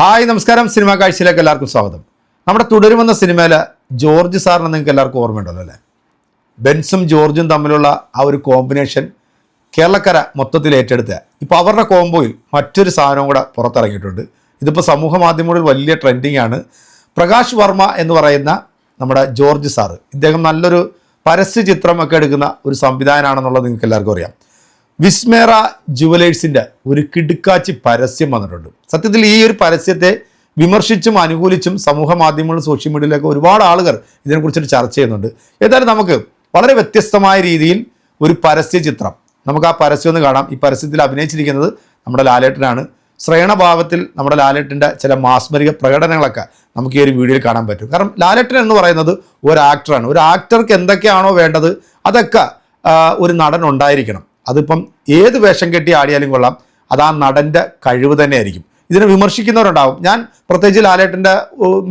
Hi നമസ്കാരം. Cinema കാഴ്ചയിലേക്ക് എല്ലാവർക്കും സ്വാഗതം. നമ്മുടെ തുടരുമെന്ന സിനിമയിലെ ജോർജ് സാറിനെ നിങ്ങൾക്ക് എല്ലാവർക്കും ഓർമ്മയുണ്ടല്ലോ അല്ലേ? ബെൻസും ജോർജും തമ്മിലുള്ള ആ ഒരു കോമ്പിനേഷൻ കേരളക്കര മൊത്തത്തിൽ ഏറ്റെടുത്ത. ഇപ്പോൾ അവരുടെ കോംബോയിൽ മറ്റൊരു സാധനവും കൂടെ പുറത്തിറങ്ങിയിട്ടുണ്ട്. ഇതിപ്പോൾ സമൂഹ മാധ്യമങ്ങളിൽ വലിയ ട്രെൻഡിങ് ആണ്. പ്രകാശ് വർമ്മ എന്ന് പറയുന്ന നമ്മുടെ ജോർജ് സാറ്. ഇദ്ദേഹം നല്ലൊരു പരസ്യ ചിത്രമൊക്കെ എടുക്കുന്ന ഒരു സംവിധാനമാണെന്നുള്ളത് നിങ്ങൾക്ക് എല്ലാവർക്കും അറിയാം. വിസ്മേറ ജുവലേഴ്സിന്റെ ഒരു കിടുക്കാച്ചി പരസ്യം വന്നിട്ടുണ്ട്. സത്യത്തിൽ ഈ ഒരു പരസ്യത്തെ വിമർശിച്ചും അനുകൂലിച്ചും സമൂഹ മാധ്യമങ്ങളും സോഷ്യൽ മീഡിയയിലൊക്കെ ഒരുപാട് ആളുകൾ ഇതിനെക്കുറിച്ചൊരു ചർച്ച ചെയ്യുന്നുണ്ട്. ഏതായാലും നമുക്ക് വളരെ വ്യത്യസ്തമായ രീതിയിൽ ഒരു പരസ്യ ചിത്രം. നമുക്ക് ആ പരസ്യം ഒന്ന് കാണാം. ഈ പരസ്യത്തിൽ അഭിനയിച്ചിരിക്കുന്നത് നമ്മുടെ ലാലേട്ടനാണ്. ശ്രേണഭാവത്തിൽ നമ്മുടെ ലാലേട്ടന്റെ ചില മാസ്മരിക പ്രകടനങ്ങളൊക്കെ നമുക്ക് ഈ ഒരു വീഡിയോയിൽ കാണാൻ പറ്റും. കാരണം ലാലേട്ടൻ എന്ന് പറയുന്നത് ഒരു ആക്ടറാണ് ഒരു ആക്ടർക്ക് എന്തൊക്കെയാണോ വേണ്ടത് അതൊക്കെ ഒരു നടൻ ഉണ്ടായിരിക്കണം. അതിപ്പം ഏത് വേഷം കെട്ടി ആടിയാലും കൊള്ളാം. അത് ആ നടന്റെ കഴിവ് തന്നെയായിരിക്കും. ഇതിനെ വിമർശിക്കുന്നവരുണ്ടാവും. ഞാൻ പ്രത്യേകിച്ച് ലാലേട്ടന്റെ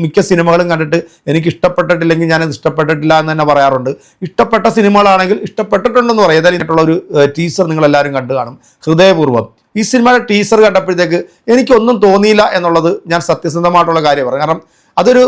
മിക്ക സിനിമകളും കണ്ടിട്ട് എനിക്ക് ഇഷ്ടപ്പെട്ടിട്ടില്ലെങ്കിൽ ഞാനത് ഇഷ്ടപ്പെട്ടിട്ടില്ല എന്ന് തന്നെ പറയാറുണ്ട്. ഇഷ്ടപ്പെട്ട സിനിമകളാണെങ്കിൽ ഇഷ്ടപ്പെട്ടിട്ടുണ്ടെന്ന് പറയാം. ഏതായാലും ഒരു ടീസർ നിങ്ങളെല്ലാവരും കണ്ടു കാണും. ഹൃദയപൂർവം. ഈ സിനിമയുടെ ടീസർ കണ്ടപ്പോഴത്തേക്ക് എനിക്കൊന്നും തോന്നിയില്ല എന്നുള്ളത് ഞാൻ സത്യസന്ധമായിട്ടുള്ള കാര്യമാണ്. കാരണം അതൊരു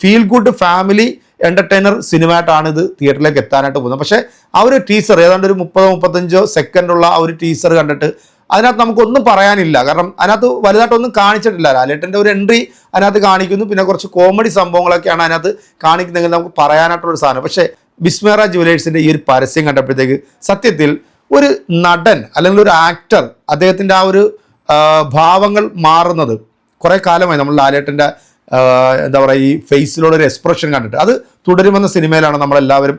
ഫീൽ ഗുഡ് ഫാമിലി എന്റർടൈനർ സിനിമയായിട്ടാണ് ഇത് തിയേറ്ററിലേക്ക് എത്താനായിട്ട് പോകുന്നത്. പക്ഷേ ആ ഒരു ടീസർ ഏതാണ്ട് ഒരു മുപ്പതോ മുപ്പത്തഞ്ചോ സെക്കൻഡുള്ള ആ ഒരു ടീസർ കണ്ടിട്ട് അതിനകത്ത് നമുക്കൊന്നും പറയാനില്ല. കാരണം അതിനകത്ത് വലുതായിട്ടൊന്നും കാണിച്ചിട്ടില്ല. ലാലേട്ടന്റെ ഒരു എൻട്രി അതിനകത്ത് കാണിക്കുന്നു. പിന്നെ കുറച്ച് കോമഡി സംഭവങ്ങളൊക്കെയാണ് അതിനകത്ത് കാണിക്കുന്നതെങ്കിൽ നമുക്ക് പറയാനായിട്ടുള്ളൊരു സാധനം. പക്ഷേ ബിസ്മേറ ജുവലേഴ്സിന്റെ ഈ ഒരു പരസ്യം കണ്ടപ്പോഴത്തേക്ക് സത്യത്തിൽ ഒരു നടൻ അല്ലെങ്കിൽ ഒരു ആക്ടർ അദ്ദേഹത്തിന്റെ ആ ഒരു ഭാവങ്ങൾ മാറുന്നത് കുറേ കാലമായി നമ്മൾ ലാലേട്ടന്റെ എന്താ പറയുക ഈ ഫേസിലുള്ള ഒരു എക്സ്പ്രഷൻ കണ്ടിട്ട്. അത് തുടരുമെന്ന സിനിമയിലാണ് നമ്മളെല്ലാവരും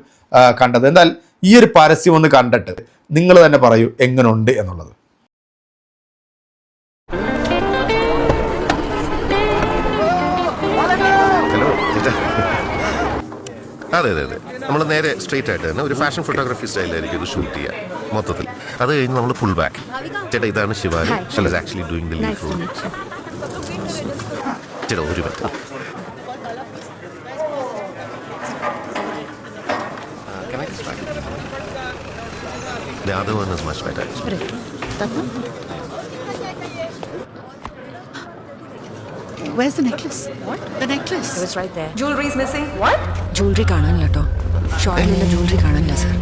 കണ്ടത്. എന്നാൽ ഈ ഒരു പരസ്യം ഒന്ന് കണ്ടിട്ട് നിങ്ങൾ തന്നെ പറയൂ എങ്ങനെയുണ്ട് എന്നുള്ളത്. ഹലോ ചേട്ടാ. അതെ അതെ അതെ. നമ്മൾ നേരെ സ്ട്രെയിറ്റ് ആയിട്ട് തന്നെ ഒരു ഫാഷൻ ഫോട്ടോഗ്രാഫി സ്റ്റൈലായിരിക്കും ഇത് ഷൂട്ട് ചെയ്യുക മൊത്തത്തിൽ. അത് കഴിഞ്ഞ് നമ്മൾ ഫുൾ ബാക്ക് ചേട്ടാ ഇതാണ് Shivani actually doing the lead Nice a I just try? The other one is much better. Ready. That one? Where's the necklace? What? The necklace. It was right there. Jewelry is missing. What? Jewellery കാണാനില്ല കേട്ടോ ഷോപ്പിലുള്ള jewellery കാണാനില്ല sir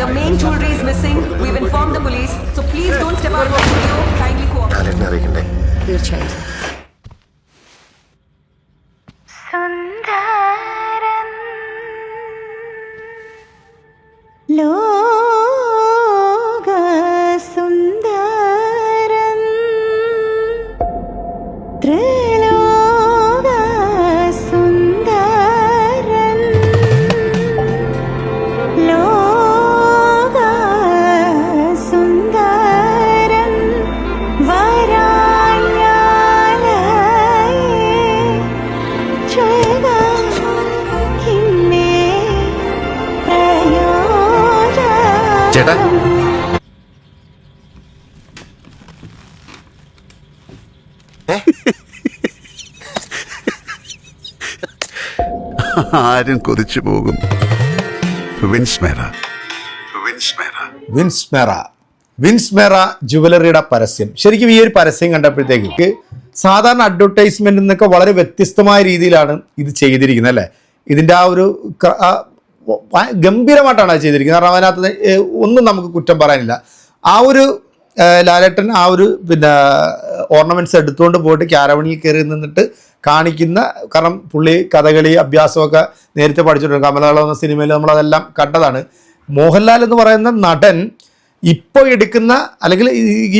The main jewelry is missing. We've informed the police. So please don't step out of the video. Kindly cooperate. അറിയിക്കണ്ടേ തീർച്ചയായും sir ചേട്ടാ. ആരും കൊതിച്ചു പോകും. വിൻസ്മേറ വിൻസ്മേറ വിൻസ്മേറ വിൻസ്മേറ ജുവലറിയുടെ പരസ്യം. ശരിക്കും ഈ ഒരു പരസ്യം കണ്ടപ്പോഴത്തേക്ക് സാധാരണ അഡ്വർടൈസ്മെന്റ് നിന്നൊക്കെ വളരെ വ്യത്യസ്തമായ രീതിയിലാണ് ഇത് ചെയ്തിരിക്കുന്നത് അല്ലേ? ഇതിന്റെ ആ ഒരു ഗംഭീരമായിട്ടാണ് അത് ചെയ്തിരിക്കുന്നത്. കാരണം അതിനകത്ത് ഒന്നും നമുക്ക് കുറ്റം പറയാനില്ല. ആ ഒരു ലാലേട്ടൻ ആ ഒരു പിന്നെ ഓർണമെന്റ്സ് എടുത്തുകൊണ്ട് പോയിട്ട് ക്യാരവണിയിൽ കയറി നിന്നിട്ട് കാണിക്കുന്ന കാരണം പുള്ളി കഥകളി അഭ്യാസമൊക്കെ നേരത്തെ പഠിച്ചിട്ടുണ്ട്. കമലകള എന്ന സിനിമയിൽ നമ്മളതെല്ലാം കണ്ടതാണ്. മോഹൻലാൽ എന്ന് പറയുന്ന നടൻ ഇപ്പോൾ എടുക്കുന്ന അല്ലെങ്കിൽ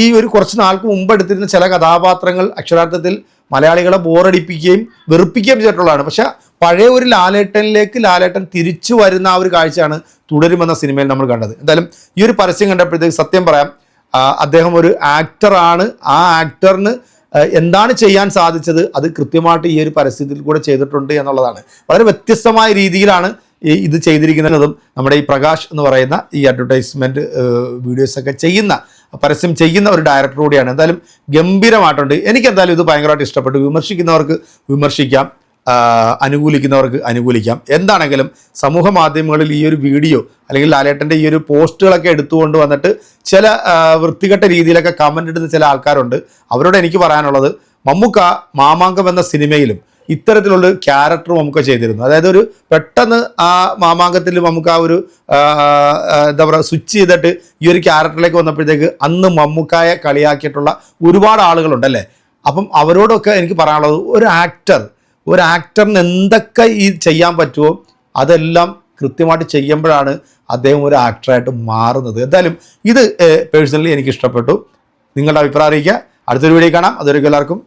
ഈ ഒരു കുറച്ച് നാൾക്ക് മുമ്പ് എടുത്തിരുന്ന ചില കഥാപാത്രങ്ങൾ അക്ഷരാർത്ഥത്തിൽ മലയാളികളെ ബോറടിപ്പിക്കുകയും വെറുപ്പിക്കുകയും ചെയ്തിട്ടുള്ളതാണ്. പക്ഷെ പഴയ ഒരു ലാലേട്ടനിലേക്ക് ലാലേട്ടൻ തിരിച്ചു വരുന്ന ആ ഒരു കാഴ്ചയാണ് തുടരുമെന്ന സിനിമയിൽ നമ്മൾ കണ്ടത്. എന്തായാലും ഈ ഒരു പരസ്യം കണ്ടപ്പോഴത്തേക്ക് സത്യം പറയാം അദ്ദേഹം ഒരു ആക്ടറാണ് ആ ആക്ടറിന് എന്താണ് ചെയ്യാൻ സാധിച്ചത്? അത് കൃത്യമായിട്ട് ഈ ഒരു പരസ്യത്തിൽ കൂടെ ചെയ്തിട്ടുണ്ട് എന്നുള്ളതാണ്. വളരെ വ്യത്യസ്തമായ രീതിയിലാണ് ഇത് ചെയ്തിരിക്കുന്നതും നമ്മുടെ ഈ പ്രകാശ് എന്ന് പറയുന്ന ഈ അഡ്വർടൈസ്മെന്റ് വീഡിയോസൊക്കെ ചെയ്യുന്ന പരസ്യം ചെയ്യുന്ന ഒരു ഡയറക്ടർ കൂടിയാണ്. എന്തായാലും ഗംഭീരമായിട്ടുണ്ട്. എനിക്ക് എന്തായാലും ഇത് ഭയങ്കരമായിട്ട് ഇഷ്ടപ്പെട്ടു. വിമർശിക്കുന്നവർക്ക് വിമർശിക്കാം. അനുകൂലിക്കുന്നവർക്ക് അനുകൂലിക്കാം. എന്താണെങ്കിലും സമൂഹ മാധ്യമങ്ങളിൽ ഈ ഒരു വീഡിയോ അല്ലെങ്കിൽ ലാലേട്ടന്റെ ഈ ഒരു പോസ്റ്റുകളൊക്കെ എടുത്തുകൊണ്ട് വന്നിട്ട് ചില വൃത്തികെട്ട രീതിയിലൊക്കെ കമന്റ് ഇടുന്ന ചില ആൾക്കാരുണ്ട്. അവരോട് എനിക്ക് പറയാനുള്ളത് മമ്മൂക്ക മാമാങ്കം എന്ന സിനിമയിലും ഇത്തരത്തിലുള്ള ക്യാരക്ടർ മമ്മുക്ക ചെയ്തിരുന്നു. അതായത് ഒരു പെട്ടെന്ന് ആ മാമാങ്കത്തിൽ മമ്മുക്ക ആ ഒരു എന്താ പറയുക സ്വിച്ച് ചെയ്തിട്ട് ഈ ഒരു ക്യാരക്ടറിലേക്ക് വന്നപ്പോഴത്തേക്ക് അന്ന് മമ്മൂക്കായെ കളിയാക്കിയിട്ടുള്ള ഒരുപാട് ആളുകളുണ്ടല്ലേ അപ്പം അവരോടൊക്കെ എനിക്ക് പറയാനുള്ളത് ഒരു ആക്ടർ ഒരു ആക്ടറിന് എന്തൊക്കെ ഈ ചെയ്യാൻ പറ്റുമോ അതെല്ലാം കൃത്യമായിട്ട് ചെയ്യുമ്പോഴാണ് അദ്ദേഹം ഒരു ആക്ടറായിട്ട് മാറുന്നത്. എന്തായാലും ഇത് പേഴ്സണലി എനിക്ക് ഇഷ്ടപ്പെട്ടു. നിങ്ങളുടെ അഭിപ്രായം അറിയിക്കുക. അടുത്തൊരു വീഡിയോ കാണാം. അതൊരു എല്ലാവർക്കും